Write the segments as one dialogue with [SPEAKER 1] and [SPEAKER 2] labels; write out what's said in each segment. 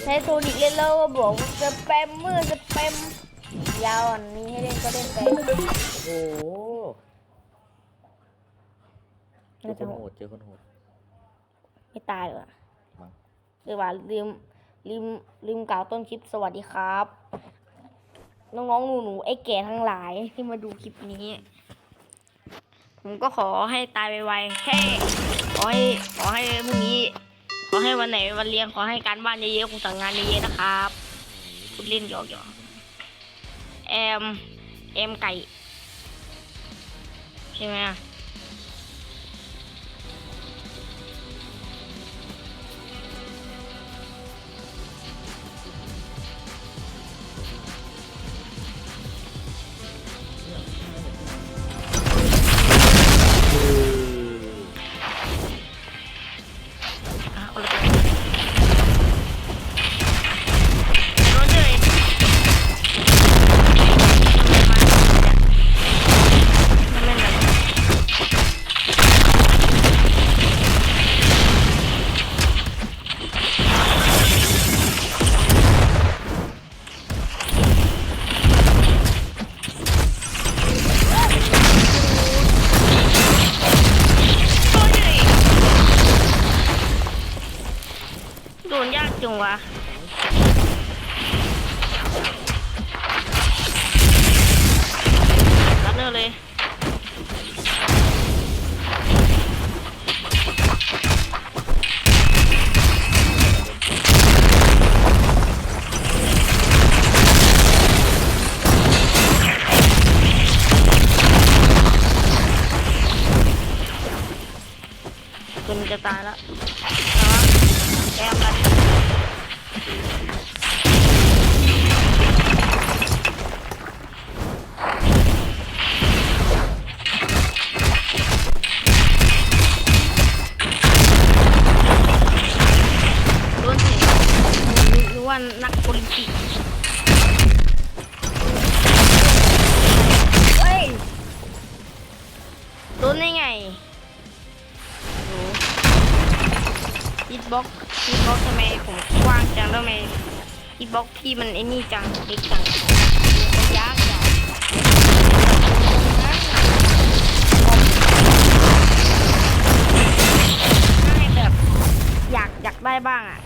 [SPEAKER 1] ใช้โซนิกเล่นแล้วก็บอกว่าสแปมเมอร์สแปมยาวอันนี้ให้เล่นก็เล่นไป
[SPEAKER 2] โอ้โหเจอ
[SPEAKER 1] น่า
[SPEAKER 2] ค
[SPEAKER 1] จะ
[SPEAKER 2] นโหดเจอคนโหด
[SPEAKER 1] ไม่ตายเลยว่ะ
[SPEAKER 2] มั้ง
[SPEAKER 1] หรือว่าลืมลืมลืมกล่าวต้นคลิปสวัสดีครับ น้องๆหนูๆไอ้แก่ทั้งหลายที่มาดูคลิปนี้ ผมก็ขอให้ตายไวๆแค่ขอให้ขอให้พรุ่งนี้ ขอให้วันไหนวันเรียนขอให้การบ้านเยอะๆครูสั่งงานเยอะๆนะครับพูดเล่นหยอกๆแอมแอมไก่ใช่ไหม โดนยากจังวะรับเนอร์เลยคนจะตายแล้ว แบ็อกฮิตบ็อกทำไมผมกว้างจังทำไมอีบ็อกพี่มันไอ้นี่จังเล็กจังมันยากจังให้แบบอยากอยากได้บ้างอะ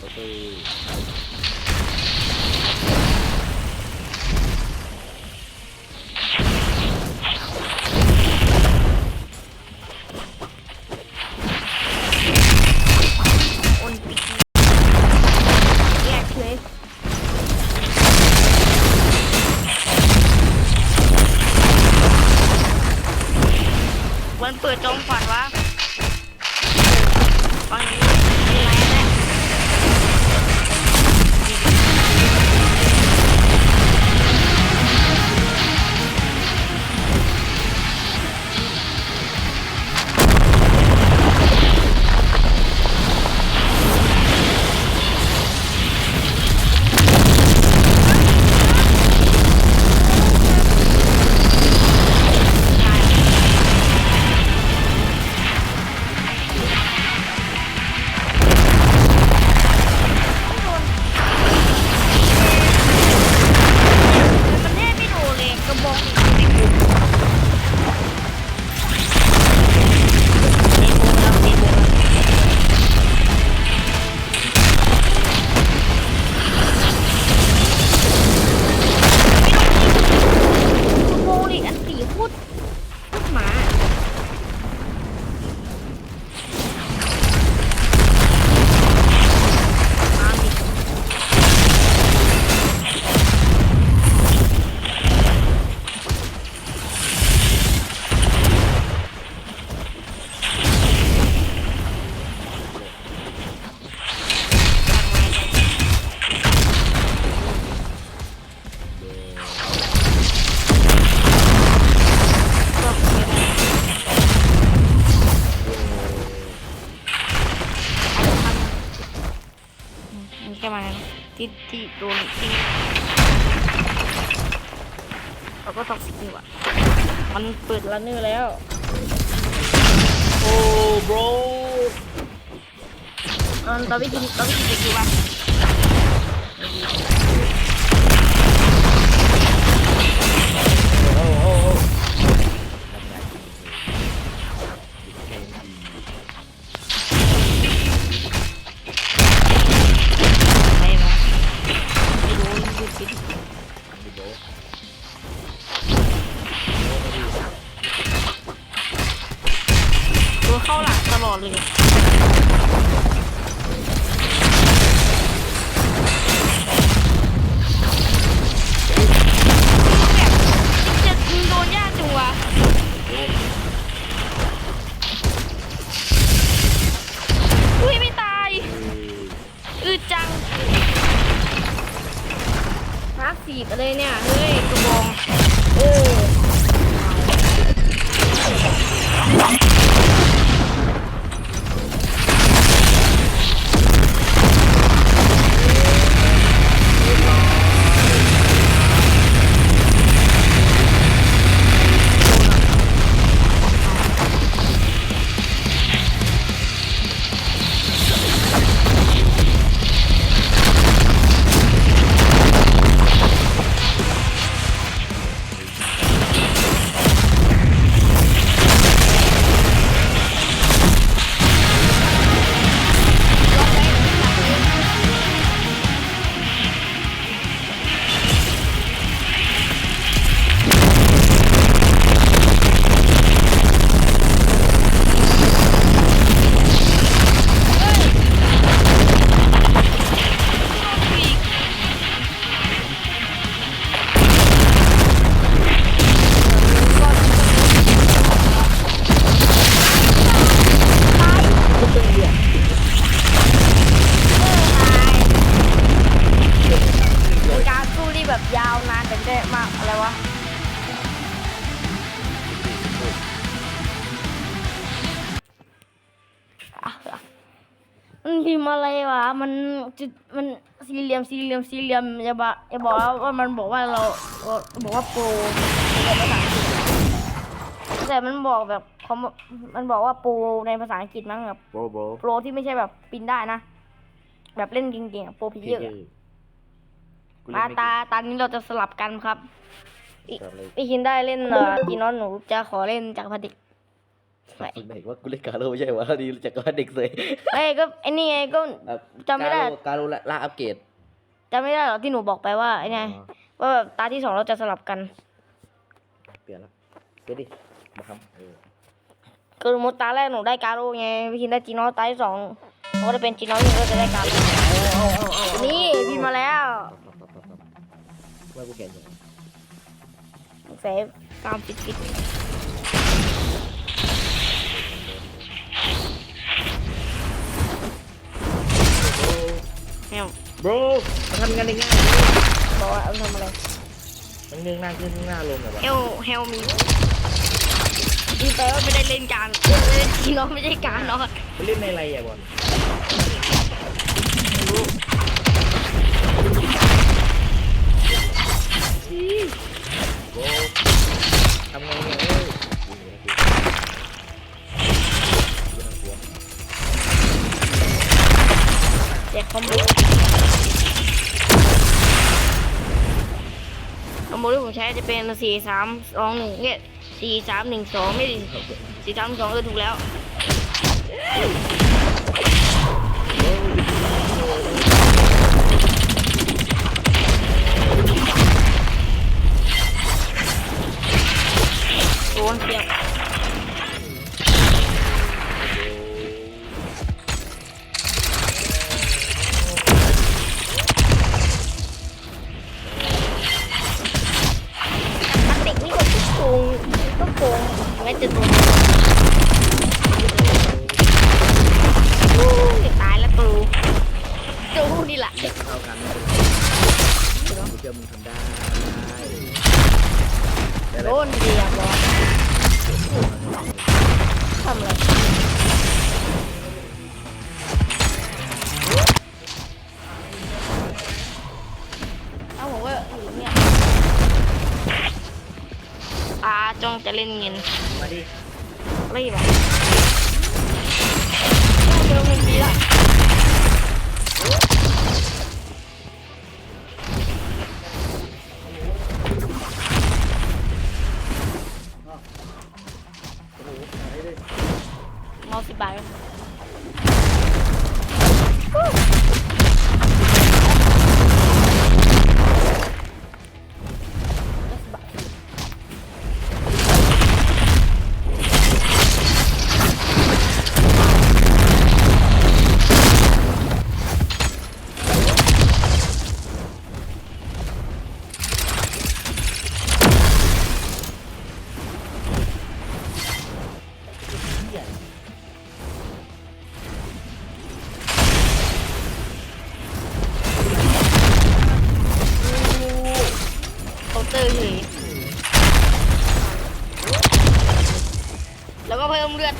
[SPEAKER 2] เฮ้ย
[SPEAKER 1] ที่ที่โดนที่เราก็ท็อกซิกนี่หว่ะ มันเปิดรันเนอร์แล้ว
[SPEAKER 2] โอ้บร
[SPEAKER 1] ตอนตอนไปกินตอนไปกินเด็กอยู่ปะ
[SPEAKER 2] โอ้โอ้
[SPEAKER 1] มาร์คสีบเลยเนี่ยเฮ้ พิมพ์อะไรวะ มันจุดมันสี่เหลี่ยมสี่เหลี่ยมสี่เหลี่ยมอย่าบอกอย่าบอกว่ามันบอกว่าเราบอกว่าโปรในภาษาอังกฤษแต่มันบอกแบบเขามันบอกว่าโปรในภาษาอังกฤษมั้งแบบ
[SPEAKER 2] โบโบ
[SPEAKER 1] โปรที่ไม่ใช่แบบปินได้นะ แบบเล่นเก่งๆอะโปรเพลเยอร์อะมาตาตานี้เราจะสลับกันครับพี่คินได้เล่นเอ่อจีนอนหนูจะขอเล่นจากรพรร ดิ
[SPEAKER 2] ไหนไหนว่ากูเล่นกาโร่ไม่ใช่วะดีจากก็เด็กเลย
[SPEAKER 1] เอ้ยก็ไอ้นี่ไงก็จำไม่ได้
[SPEAKER 2] กาโร่ล่าอัปเกรด
[SPEAKER 1] จำไม่ได้หรอกที่หนูบอกไปว่าไอ้ไงว่าแบบตาที่สองเราจะสลับกัน
[SPEAKER 2] เปลี่ยนละเปลี่ยนดิมาทำเออ
[SPEAKER 1] คือสมมติตาแรกหนูได้การโร่ไงพี่คินได้จีนอนตาที่สองเขาก็จะเป็นจีนอนที่ก็จะได้การโร่นี่พิมพ์มาแล้ว
[SPEAKER 2] ว่ากูแก่ยัง
[SPEAKER 1] เซฟตามปิดปิด
[SPEAKER 2] บรมันทำงานได้ง่าย
[SPEAKER 1] บอกว่าเอาทำอะไร
[SPEAKER 2] มันเนื่องหน้าขึ้นหน้าลงแบบ
[SPEAKER 1] เฮลเฮลมีดีไปว่าไม่ได้เล่นการเล่นจีนอนไม่ใช่การเนาะ
[SPEAKER 2] ไปเล่นในอะไรอะบอล
[SPEAKER 1] ไม่รู้
[SPEAKER 2] โบทำไงเนี่ยเอ้ย
[SPEAKER 1] แจกคอมโบ มโบที่ผมใช้จะเป็นสี่สามสองหนึ่งเนี่ยสี่สามหนึ่งสองไม่ดีสี่สามสองเออถูกแล้วโดนเสียบ โดนเรียบร้อยทำอะ
[SPEAKER 2] ไรเอา
[SPEAKER 1] ผ
[SPEAKER 2] มก็อ
[SPEAKER 1] ยู่เนี่ยอาจงจะเล่นเงิน
[SPEAKER 2] มาดิ
[SPEAKER 1] รีบอะ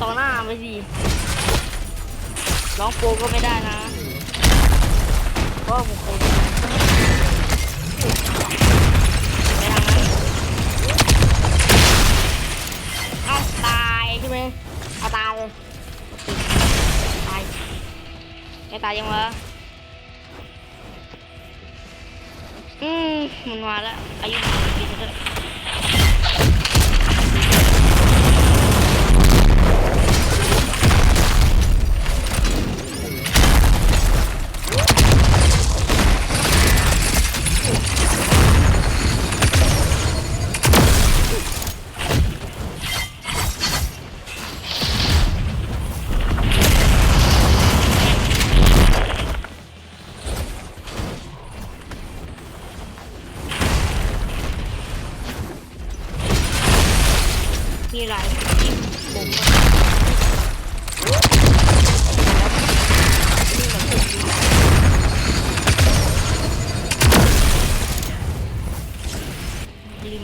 [SPEAKER 1] ต่อหน้าไปสิน้องโปก็ไม่ได้นะเพราะว่าผมโปรไม่ทางนั้นเอาตายใช่ไหมเอาตายเลยตายไม่ตายยังวะอืมมันมาแล้วอายุปีแล้ว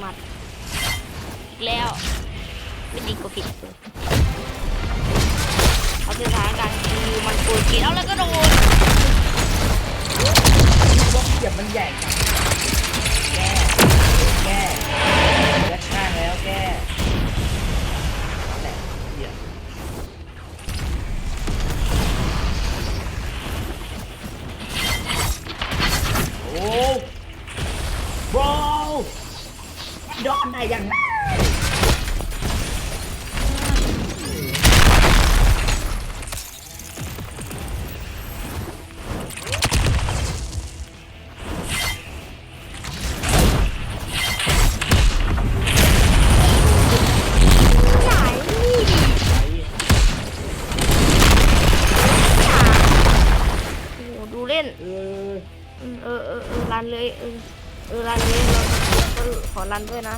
[SPEAKER 1] มัดอีกแล้วไม่ดีก็ผิดเลยเอาสถานการณ์คือมันโกยเกลีแล้วแล้วก็โดน
[SPEAKER 2] บล็อกเสียบมันใหญ่จังแก้แก้ยัดข้างแล้วแก้ ดอนได้ยังไง
[SPEAKER 1] ไหนนี่โอ้โหดูเล่น
[SPEAKER 2] เออ
[SPEAKER 1] อืมเออ เออเออรันเลย เออ เออรันเลยเราก็ขอรันด้วยนะ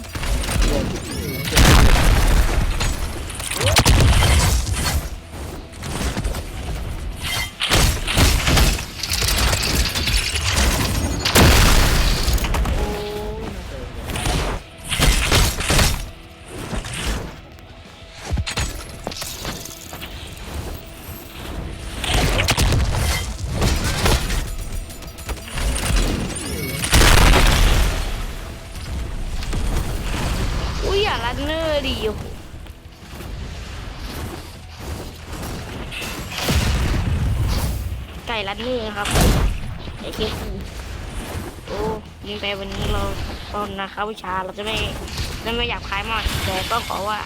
[SPEAKER 1] เนอร์ดิโอ้โหไก่รันเนอร์ครับไอเคฟูโอ้ยิงไปวันนี้เราตอนนะครับวิชาเราจะไม่จะไม่อยากคลายมากแต่ก็ขอว่า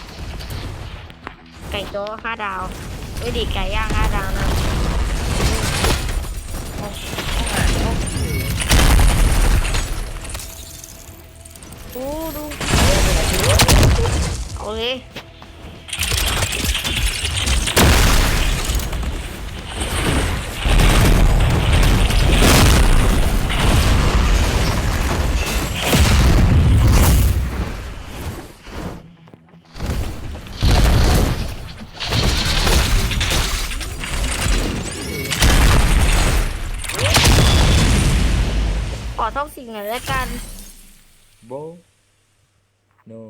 [SPEAKER 1] ไก่โจ้ห้าดาวไม่ดีไก่ย่างห้าดาวนะ ท่องสิ่งหน่อยแล้วกัน
[SPEAKER 2] โบ no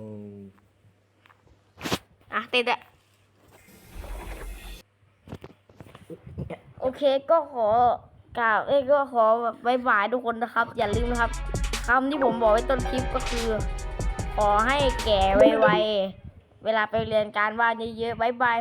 [SPEAKER 1] อะติดอะโอเคก็ขอกล่าวเอ้ยก็ขอแบบบายบายทุกคนนะครับ อย่าลืมนะครับคำที่ผมบอกไว้ต้นคลิปก็คือขขอให้แก่ไวๆเวลาไปเรียนการบ้านเยอะๆบายบาย